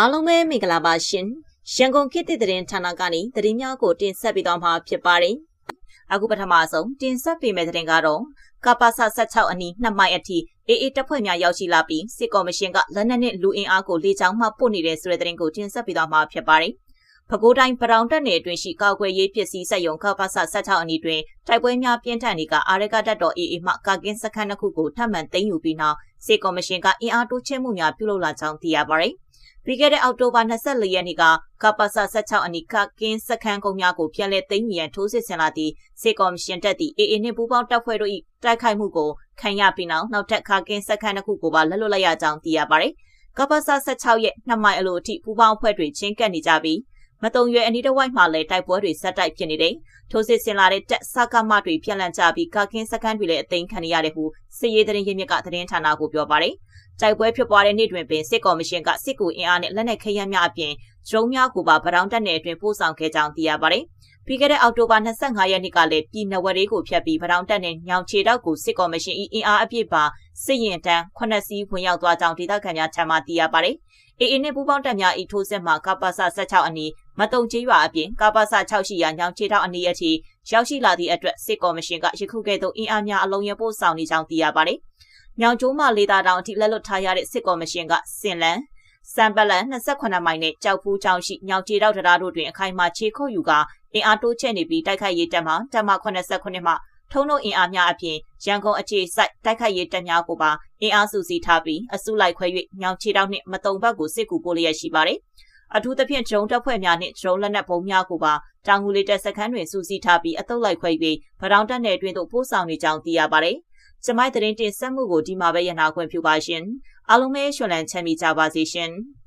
အားလုံးပဲမင်္ဂလာပါရှင်ရန်ကုန်ခေတ်သစ်သတင်းဌာနကနေသတင်းများကိုတင်ဆက်ပေးသွားမှာဖြစ်ပါတယ်အခုပထမဆုံးတင်ဆက်ပေးမယ့်သတင်းကတော့ကပ္ပစ16အနီးနှစ်မိုင်အထိအေးအေးတပ်ဖွဲ့များရောက်ရှိလာပြီးစစ်ကော်မရှင်ကလက်နက်နဲ့လူအင်အားကိုလေကြောင်းမှပို့နေတဲ့ဆိုတဲ့သတင်းကိုတင်ဆက်ပေးသွားမှာဖြစ်ပါတယ်ပဲခူးတိုင်းပရောင်တက်နယ်အတွင်းရှိကောက်ွယ်ရေးပစ္စည်းစက်ရုံကပ္ပစ16အနီးတွင်တိုက်ပွဲများပြင်းထန်နေကအာရကတပ်တော်အေးအေးမှကာကင်းစခန်းတစ်ခုကိုထပ်မံသိမ်းယူပြီးနောက်စစ်ကော်မရှင်ကအင်အားတိုးချဲ့မှုများပြုလုပ်လာကြောင်းသိရပါတယ်။ ပြီးခဲ့တဲ့အောက်တိုဘာ24ရက်နေ့ကကပ္ပစ16အနီးကကင်းစခန်းကုန်းများကိုပြန်လည်သိမ်းမြရန်ထိုးစစ်ဆင်လာသည့်စေကော်မရှင်တပ်သည့် AA နှင့်ပူးပေါင်းတပ်ဖွဲ့တို့၏တိုက်ခိုက်မှုကိုခံရပြီးနောက်နောက်ထပ်ခါကင်းစခန်းတစ်ခုကိုပါလက်လွတ်လိုက်ရကြောင်းသိရပါတယ်။ကပ္ပစ16ရဲ့နှစ်မိုင်အလိုအထိပူးပေါင်းအဖွဲ့တွေချင်းကပ်နေကြပြီး မတုံရွယ်အနီးတစ်ဝိုက်မှာလည်းတိုက်ပွဲတွေဆက်တိုက်ဖြစ်နေတယ်။ထိုးစစ်ဆင်လာတဲ့တပ်စကမတွေပြန်လည်ကြပြီးကာကင်းစခန်းတွေလည်းအသိမ်းခံရတယ်ဟုစစ်ရေးသတင်းရင်းမြစ်ကသတင်းဌာနကိုပြောပါတယ်။တိုက်ပွဲဖြစ်ပွားတဲ့နေ့တွင်ပင်စစ်ကော်မရှင်ကစစ်ကူအင်အားနဲ့လက်နက်ခဲယမ်းများအပြင်ဒရုန်းများကိုပါဗရောင်းတပ်နယ်အတွင်းပို့ဆောင်ခဲ့ကြောင်းသိရပါတယ်။ပြီးခဲ့တဲ့အောက်တိုဘာ25ရက်နေ့ကလည်းပြည်နယ်ဝရေးကိုဖျက်ပြီးဗရောင်းတပ်နယ်ညောင်ချေတောက်ကိုစစ်ကော်မရှင်အင်အားအပြည့်ပါစစ်ရင်တန်း9စီးဝင်ရောက်သွားကြောင်းဒေသခံများထံမှသိရပါတယ်။အေအေနဲ့ပူပေါင်းတပ်များဤထိုးစစ်မှာကပ္ပစ16အနီး မတုံချေးရွာအပြင်ကပ္ပစ6ရှိရာညောင်ချေတောက်အနီးအထိရောက်ရှိလာသည့်အတွက်စစ်ကော်မရှင်ကယခုကဲ့သို့အင်အားများအလုံးရပို့ဆောင်နေကြောင်းသိရပါတယ်။မြောင်ကျိုးမှလေးသားတောင်အထိလက်လွတ်ထားရတဲ့စစ်ကော်မရှင်ကစင်လန်စံပလန်28မိုင်နဲ့ကြောက်ဖူးချောင်းရှိညောင်ကျေတောက်တရားတို့တွင်အခိုင်အမာခြေခုပ်ယူကအင်အားတိုးချဲ့နေပြီးတိုက်ခိုက်ရေးတပ်မှတပ်မ89မှထုံးတို့အင်အားများအပြင်ရန်ကုန်အခြေစိုက်တိုက်ခိုက်ရေးတပ်များကိုပါအင်အားစုစည်းထားပြီးအစုလိုက်ခွဲ၍ညောင်ချေတောက်နှင့်မတုံဘက်ကိုစစ်ကူပို့လျက်ရှိပါတယ်။ အထူးသဖြင့်ဒရုန်းတပ်ဖွဲ့များနှင့်ဒရုန်းလက်နက်ဘုံများကိုပါတောင်ငူလေးတပ်စခန်းတွင်စုစည်းထားပြီးအတုပ်လိုက်ခွဲ၍ဗရောင်းတပ်နယ်တွင်သို့ပို့ဆောင်နေကြောင်းသိရပါတယ်။ကျမိုင်းသတင်းတင်ဆက်မှုကိုဒီမှာပဲရနာခွင့်ပြုပါရှင်အားလုံးပဲရှင်လန်းချမ်းမြေကြပါစေရှင်။